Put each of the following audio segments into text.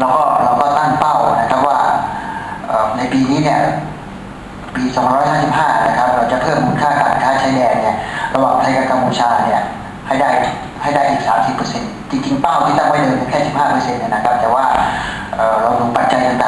เราก็เราก็ตั้งเป้านะครับว่าในปีนี้เนี่ยปี 2555 นะครับ เราจะเพิ่มมูลค่าการค้าชายแดนเนี่ยระหว่างไทยกับกัมพูชาเนี่ยให้ได้ให้ได้อีก 30%จริงๆ เป้าที่ตั้งไว้เดิมแค่ 15%เนยนะครับ แต่ว่าเราดูปัจจัยต่าง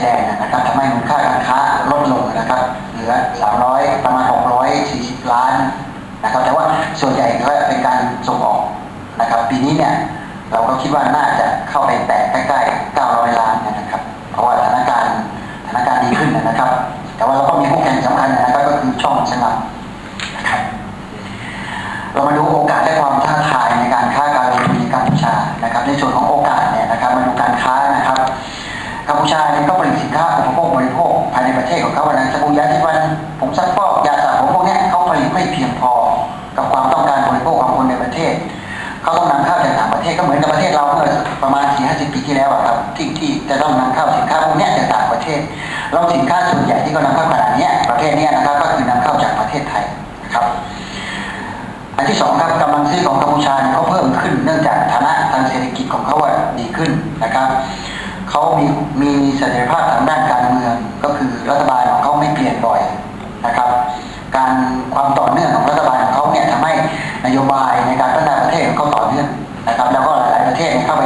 ามแนวชายแดนนะครับทำให้มูลค่าการค้าลดลงนะครับเหลือ 300 ประมาณ 640 ล้านนะครับแต่ว่าส่วนใหญ่ก็เป็นการส่งออกนะครับปีนี้เนี่ยเราก็คิดว่าน่าจะเข้าไปแตะใกล้ๆ 900 ล้านนะครับ เพราะว่าสถานการณ์สถานการณ์ดีขึ้นนะครับ แต่ว่าเราก็มี ก็เหมือนกับประเทศเราเมื่อประมาณ4 50ปีที่แล้วครับที่ที่จะต้องนำเข้าสินค้าพวกนี้จากต่างประเทศแล้วสินค้าส่วนใหญ่ที่เขานำเข้าขนาดนี้ประเทเนี้นะครับก็คือนำเข้าจากประเทศไทยนะครับ อันที่สองครับกำลังซื้อของกัมพูชาเขาเพิ่มขึ้นเนื่องจากฐานะทางเศรษฐกิจของเขาดีขึ้นนะครับเขามีมีเสถียรภาพทางด้านการเมืองก็คือรัฐบาล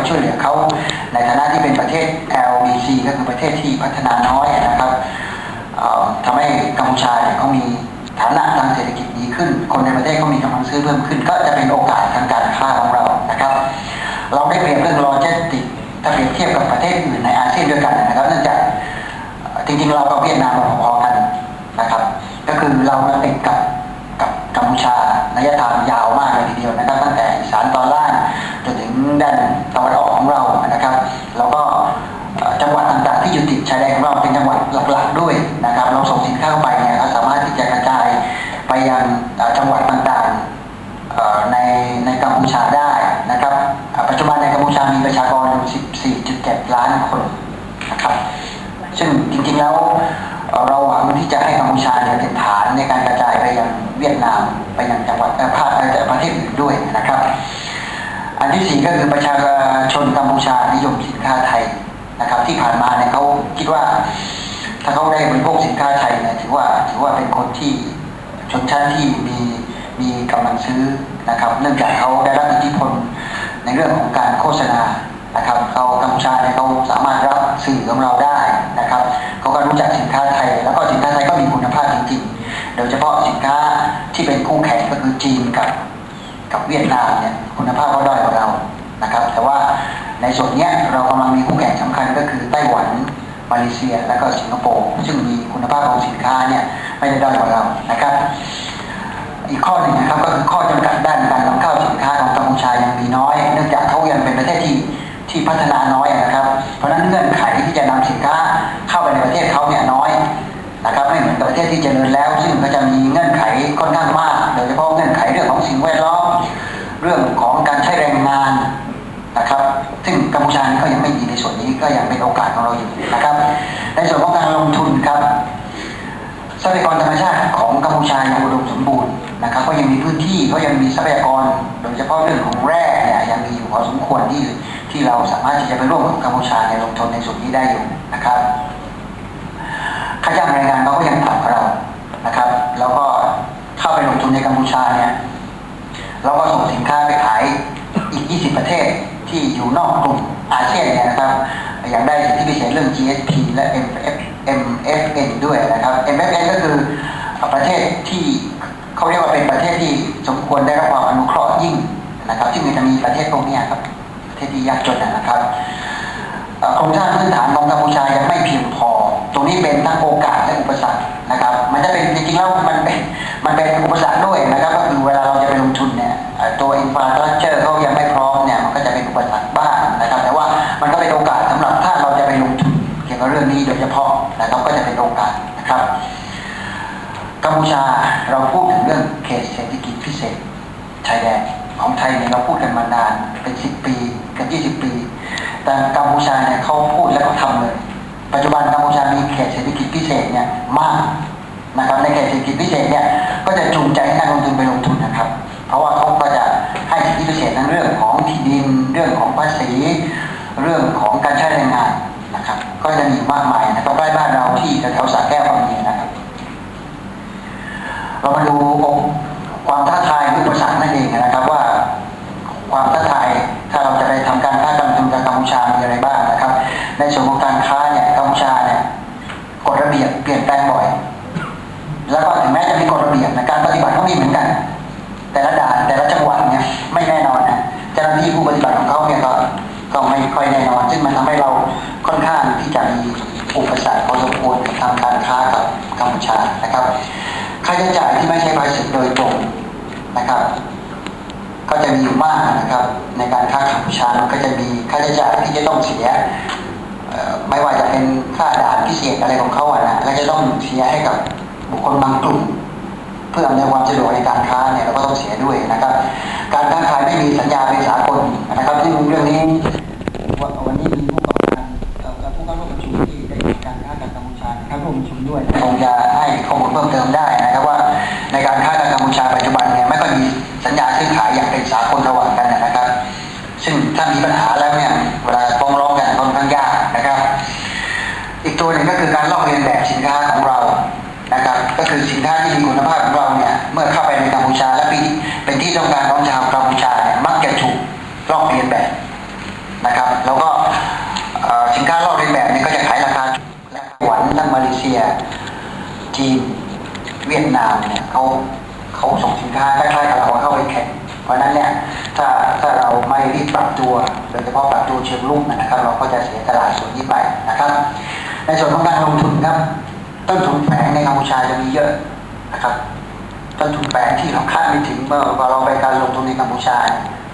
ช่วยเหลือเขาในฐานะที่เป็นประเทศ LDC ก็คือประเทศที่พัฒนาน้อยนะครับเอ่อทำให้กัมพูชาเนี่ยเขามีฐานะทางเศรษฐกิจดีขึ้น คนในประเทศเขามีกำลังซื้อเพิ่มขึ้น ก็จะเป็นโอกาสทางการค้าของเรานะครับ เราได้เปรียบเรื่องโลจิสติกถ้าเปรียบเทียบกับประเทศอื่นในอาเซียนด้วยกันนะครับ เนื่องจากจริงๆเรากับเวียดนามเราพอๆกันนะครับ ก็คือเราติดกับกับกัมพูชาระยะทางยาวมากเลยทีเดียวนะครับ ตั้งแต่อีสานตอนล่างจนถึงด้านตะ ของเรานะครับ แล้วก็จังหวัดต่างๆที่อยู่ติดชายแดนของเราเป็นจังหวัดหลักๆด้วยนะครับ เราส่งสินค้าไปเนี่ยก็สามารถที่จะกระจายไปยังจังหวัดต่างๆในในกัมพูชาได้นะครับ ปัจจุบันในกัมพูชามีประชากรอยู่14.7 ล้านคนนะครับซึ่งจริงๆแล้วเราหวังที่จะให้กัมพูชาเป็นฐานในการกระจายไปยังเวียดนามไปยังจังหวัดเอ่อภาคเอ่ประเทศอื่นด้วย อันที่สี่ก็คือประชาชนกัมพูชานิยมสินค้าไทยนะครับ ที่ผ่านมาเนี่ยเขาคิดว่า ถ้าเขาได้บริโภคสินค้าไทยเนี่ยถือว่าถือว่าเป็นคนที่ชนชั้นที่มีมีกำลังซื้อนะครับ เนื่องจากเขาได้รับอิทธิพลในเรื่องของการโฆษณานะครับเขากัมพูชาเนี่ยเขาสามารถรับสื่อของเราได้นะครับเขาก็รู้จักสินค้าไทย แล้วก็สินค้าไทยก็มีคุณภาพจริงๆ โดยเฉพาะสินค้าที่เป็นคู่แข่งก็คือจีนกับ กับเวียดนามเนี่ยคุณภาพก็ด้อยกว่าเรานะครับ แต่ว่าในส่วนเนี้ยเรากำลังมีคู่แข่งสำคัญก็คือไต้หวันมาเลเซีย และก็สิงคโปร์ซึ่งมีคุณภาพของสินค้าเนี่ยไม่ได้ด้อยกว่าเรานะครับ อีกข้อหนึ่งนะครับก็คือข้อจำกัดด้านการนำเข้าสินค้าของกัมพูชายังมีน้อย เนื่องจากเขายังเป็นประเทศที่ที่พัฒนาน้อยนะครับ เพราะฉะนั้นเงื่อนไขที่จะนำสินค้าเข้าไปในประเทศเขาเนี่ยน้อย ที่เจริญแล้ว ซึ่งก็จะมีเงื่อนไขค่อนข้างมากโดยเฉพาะเงื่อนไขเรื่องของสิ่งแวดล้อมเรื่องของการใช้แรงงานนะครับ ซึ่งกัมพูชานี่ก็ยังไม่มีในส่วนนี้ก็ยังเป็นโอกาสของเราอยู่นะครับ ในส่วนของการลงทุนครับทรัพยากรธรรมชาติของกัมพูชายังอุดมสมบูรณ์นะครับ ก็ยังมีพื้นที่ก็ยังมีทรัพยากร โดยเฉพาะเรื่องของแร่เนี่ยยังมีอยู่พอสมควรที่ที่เราสามารถที่จะไปร่วมกับกัมพูชาในลงทุนในส่วนนี้ได้อยู่นะครับค่าจ้างแรงงานเขาก็ยังต่ แล้วก็เข้าไปลงทุนในกัมพูชาเนี่ยเราก็ส่งสินค้าไปขายอีก 20 ประเทศที่อยู่นอกกลุ่มอาเซียนเนี่ยนะครับ อย่างได้สิทธิพิเศษเรื่อง GSP และ MF MFN ด้วยนะครับ MFN ก็คือประเทศที่เขาเรียกว่าเป็นประเทศที่สมควรได้รับความอนุเคราะห์ยิ่งนะครับ ที่มันจะมีประเทศพวกนี้ครับประเทศที่ยากจนนะครับโครงสร้างพื้นฐานของกัมพูชายังไม่เพียงพอ ตรงนี้เป็นทั้งโอกาสและอุปสรรค ๆแล้วมันเป็นมันเป็นอุปสรรคด้วยนะครับ ก็คือเวลาเราจะไปลงทุนเนี่ยตัวอินฟราสตรักเจอร์เขายังไม่พร้อมเนี่ยมันก็จะเป็นอุปสรรคบ้างนะครับ แต่ว่ามันก็เป็นโอกาสสำหรับถ้าเราจะไปลงทุนเกี่ยวกับเรื่องนี้โดยเฉพาะนะครับก็จะเป็นโอกาสนะครับกัมพูชาเราพูดถึงเรื่องเขตเศรษฐกิจพิเศษชายแดนของไทยเนี่ยเราพูดกันมานานเป็นสิบปีกันยี่สิบปี แต่กัมพูชาเนี่ยเขาพูดแล้วเขาทำเลย ปัจจุบันกัมพูชามีเขตเศรษฐกิจพิเศษเนี่ยมาก นะครับในเขตเศรษฐกิจพิเศษเนี่ยก็จะจูงใจให้นักลงทุนไปลงทุนนะครับ เพราะว่าเขาก็จะให้สิทธิพิเศษทั้งเรื่องของที่ดินเรื่องของภาษี เรื่องของการใช้แรงงานนะครับ ก็จะมีมากมายนะครับใกล้บ้านเราที่แถวๆสระแก้วก็มีนะครับ เรามาดูความท้าทายอุปสรรคนั่นเองนะครับว่าความท้าทายถ้าเราจะไปทำการค้าการลงทุนกับกัมพูชามีอะไรบ้างนะครับ ในส่วน ของเขาเนี่ยก็ก็ไม่ค่อยแน่นอน ซึ่งมันทำให้เราค่อนข้างที่จะมีอุปสรรคพอสมควรกับทำการค้ากับกัมพูชานะครับค่าใช้จ่ายที่ไม่ใช่ภาษีโดยตรงนะครับ ก็จะมีอยู่มากนะครับ ในการค้ากัมพูชามันก็จะมีค่าใช้จ่ายที่จะต้องเสียไม่ว่าจะเป็นค่าด่านพิเศษอะไรของเขาอะนะก็จะต้องเสียให้กับบุคคลบางกลุ่ม เพื่ออำนวยความสะดวกในการค้าเนี่ยเราก็ต้องเสียด้วยนะครับ การค้าขายไม่มีสัญญาเป็นสากลนะครับซึ่งเรื่องนี้วันวันนี้มีผู้ประกอบการผู้เข้าร่วมประชุมที่ได้การค้ากับกัมพูชาเข้าร่วมประชุมด้วยคงจะให้ข้อมูลเพิ่มเติมได้นะครับว่า ในการค้ากับกัมพูชาปัจจุบันเนี่ยไม่ค่อยมีสัญญาซื้อขายอย่างเป็นสากลระหว่างกันนะครับ ซึ่งถ้ามีปัญหาแล้วเนี่ยเวลาฟ้องร้องกันค่อนข้างยากนะครับ อีกตัวหนึ่งก็คือการลอกเลียนแบบสินค้าของเรา นะครับ ก็คือสินค้าที่มีคุณภาพของเราเนี่ยเมื่อเข้าไปในกัมพูชาและเป็นที่ต้องการของชาวกัมพูชาเนี่ยมักจะถูกลอกเลียนแบบนะครับ แล้วก็สินค้าลอกเลียนแบบเนี่ยก็จะขายราคาและหวันทั้งมาเลเซีย จีนเวียดนามเนี่ยเขาเขาส่งสินค้าคล้ายๆกับเราเข้าไปแข่งเพราะฉะนั้นเนี่ยถ้าถ้าเราไม่รีบปรับตัวโดยเฉพาะปรับตัวเชิงลุกนะครับ เราก็จะเสียตลาดส่วนนี้ไปนะครับ ในส่วนของการลงทุนครับ ต้นทุนแฝงในกัมพูชาจะมีเยอะนะครับต้นทุนแฝงที่เราคาดไม่ถึงเมื่อเราไปการลงทุนในกัมพูชาย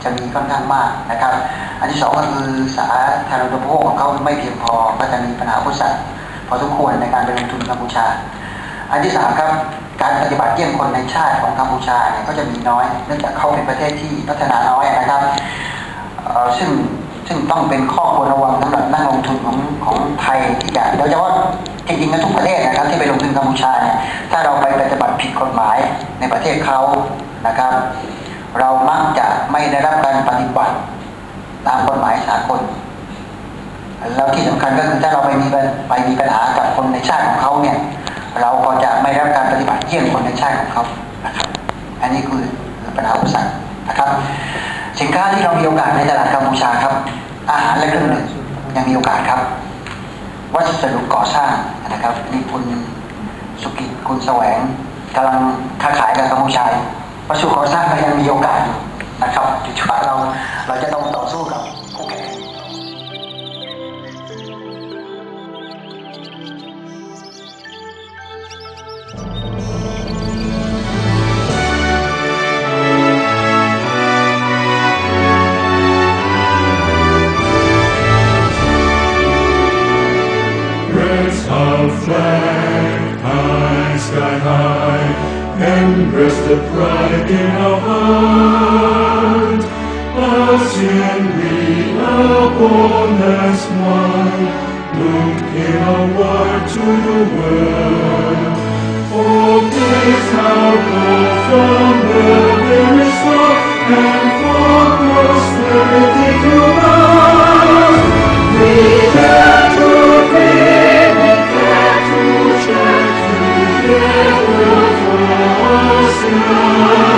จะมีค่อนข้างมากนะครับ อันที่สองก็คือสาธารณูปโภคของเขาไม่เพียงพอก็จะมีปัญหาอุปสรรคพอสมควรในการไปลงทุนกัมพูชา อันที่สามครับการปฏิบัติเยี่ยมคนในชาติของกัมพูชาเนี่ยก็จะมีน้อยเนื่องจากเขาเป็นประเทศที่พัฒนาน้อยนะครับซึ่งซึ่งต้องเป็นข้อควรระวังสำหรับนักลงทุนของของไทยที่จะโดยเฉพาะ จริงๆกันทุกประเทศนะครับที่ไปลงทุนกัมพูชาเนี่ยถ้าเราไปปฏิบัติผิดกฎหมายในประเทศเขานะครับ เรามักจะไม่ได้รับการปฏิบัติตามกฎหมายสากลแล้วที่สำคัญก็คือถ้าเราไปมีไปมีปัญหากับคนในชาติของเขาเนี่ย เราก็จะไม่ได้รับการปฏิบัติเยี่ยมคนในชาติของเขานะครับ อันนี้คือปัญหาอุปสรรคนะครับ สินค้าที่เรามีโอกาสในตลาดกัมพูชาครับ อาหารและเครื่องดื่มยังมีโอกาสครับ วัสดุก่อสร้างนะครับนี่คุณสุกิจคุณแสวงกำลังค้าขายกับกัมพูชาวัสดุก่อสร้างก็ยังมีโอกาสอยู่นะครับถือว่าเราเราจะต้องต่อสู้กับ flag high, sky high, and breast the pride in our heart. Us and we are upon as one, look in our word to the world. For this our goal from the very start and for prosperity. Christ.